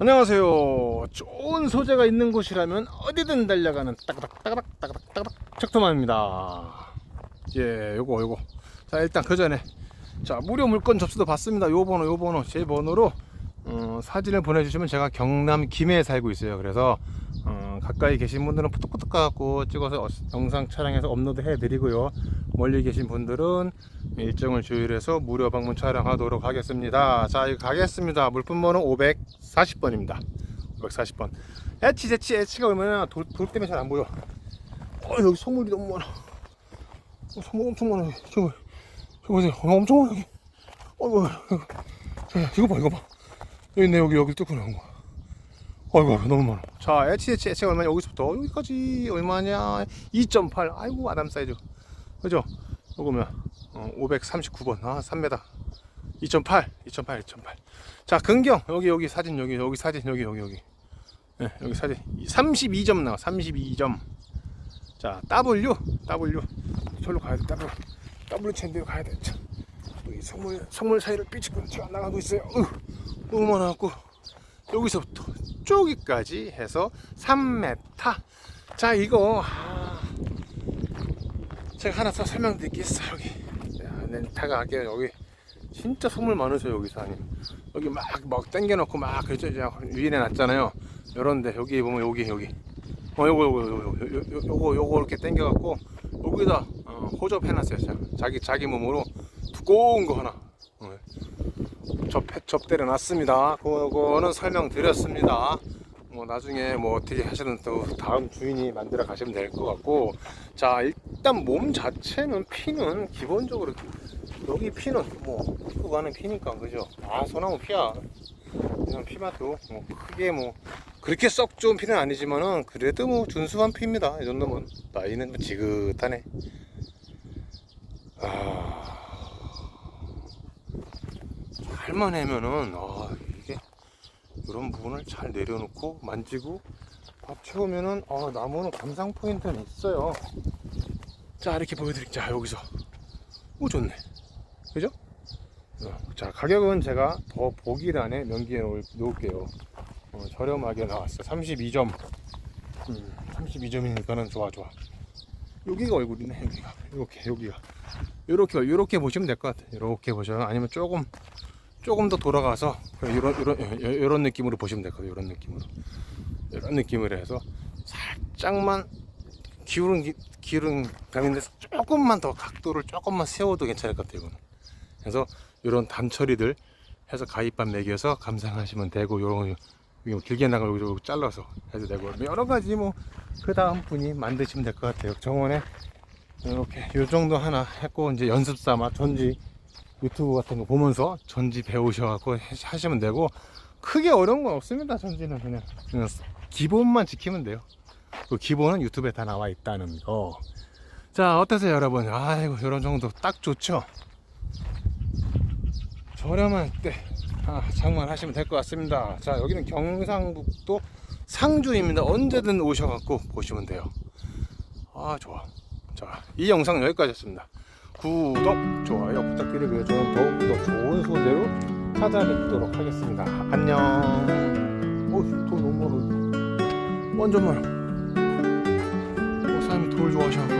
안녕하세요. 좋은 소재가 있는 곳이라면 어디든 달려가는 따그닥 따그닥 따그닥 따그닥 척도만입니다. 예, 요거 요거. 자, 일단 그 전에 자 무료 물건 접수도 받습니다. 요 번호 요 번호 제 번호로 어, 사진을 보내주시면 제가 경남 김해에 살고 있어요. 그래서 어, 가까이 계신 분들은 푸뚝푸뚝 가갖고 찍어서 어- 영상 촬영해서 업로드 해드리고요. 멀리 계신 분들은 일정을 조율해서 무료 방문 촬영하도록 하겠습니다. 자, 이거 가겠습니다. 물품 번호 540번입니다. 540번. 에치, 제치, 에치가 얼마나 돌, 돌 때문에 잘 안 보여. 어, 여기 소물이 너무 많아. 어, 소물 엄청 많아. 저거, 저거 보세요. 어, 엄청 많아, 여기. 어이구, 이거, 자, 이거 봐, 이거 봐. 여기 있네, 여기, 여기 뚫고 나온 거. 어이구, 너무 많아. 자, 에치, 에치, 에치가 얼마냐? 여기서부터 여기까지 얼마냐? 2.8. 아이고, 아담 사이즈. 그죠? 요거면 어, 539번. 아 3m 2.8 2.8 2.8 자 근경. 여기 여기 사진 여기 여기 사진 여기 여기 여기. 네, 여기 사진. 32점 나와 32점. 자 W W. 저로 가야 돼 W. W 챈데로 가야 돼. 자, 여기 선물 선물 사이를 삐치고 제가 나가고 있어요. 으, 너무 많아갖고. 여기서부터 저기까지 해서 3m 자 이거 아, 제가 하나 더 설명드리겠어요 여기. 자, 렌타가 할게요 여기. 진짜 선물 많으세요 여기 사장님 여기 막막 당겨놓고 막 그랬죠? 위인해 놨잖아요. 요런데 여기 보면 여기 여기. 어 요거 요거 요거 요거 요거, 요거, 요거 이렇게 당겨갖고 여기다 어, 호접 해놨어요 자, 자기 자기 몸으로 두꺼운 거 하나. 어, 접, 접대려 놨습니다. 그거는 설명드렸습니다. 뭐 나중에 뭐 어떻게 하시는 또 다음 주인이 만들어 가시면 될 것 같고. 자 몸 자체는 피는 기본적으로 여기 피는 뭐 입고 가는 피니까 그죠? 아 소나무 피야. 그냥 피맛도 뭐 크게 뭐 그렇게 썩 좋은 피는 아니지만은 그래도 뭐 준수한 피입니다. 이 정도면. 나이는 뭐 지긋하네. 아. 잘만 해면은 아 이게 이런 부분을 잘 내려놓고 만지고 밥 채우면은 아 나무는 감상 포인트는 있어요 자 이렇게 보여드릴게요. 자 여기서. 오 좋네. 그죠? 어, 자 가격은 제가 더 보기란에 놓을, 놓을게요. 어, 저렴하게 나왔어 32점. 음, 32점이니까는 좋아 좋아. 여기가 얼굴이네 여기가. 이렇게 여기가. 요렇게 요렇게 보시면 될 것 같아요. 요렇게 보셔요. 아니면 조금 조금 더 돌아가서 이런 이런 이런 느낌으로 보시면 될 거예요. 이런 느낌으로. 이런 느낌으로 해서 살짝만 기울은 기- 기울은 감인데 조금만 더 각도를 조금만 세워도 괜찮을 것 같아요 이거는. 그래서 이런 단처리들 해서 가위밥 매겨서 감상하시면 되고 요런 이거 길게 나가고 요거 잘라서 해도 되고. 여러 가지 뭐 그 다음 분이 만드시면 될 것 같아요. 정원에 이렇게 요 정도 하나 했고 이제 연습 삼아 전지 유튜브 같은 거 보면서 전지 배우셔갖고 해- 하시면 되고 크게 어려운 건 없습니다 전지는. 그냥, 그냥 기본만 지키면 돼요 그 기본은 유튜브에 다 나와 있다는 거. 자, 어떠세요, 여러분? 아이고, 이런 정도 딱 좋죠? 저렴한 때, 아, 장만하시면 될 것 같습니다. 자, 여기는 경상북도 상주입니다. 언제든 오셔갖고 보시면 돼요. 아, 좋아. 자, 이 영상 여기까지였습니다. 구독, 좋아요 부탁드리고요. 저는 더욱더 좋은 소재로 찾아뵙도록 하겠습니다. 안녕. 어, 돈 너무 많아. 완전 많아. 어, 사람이 돌 많아.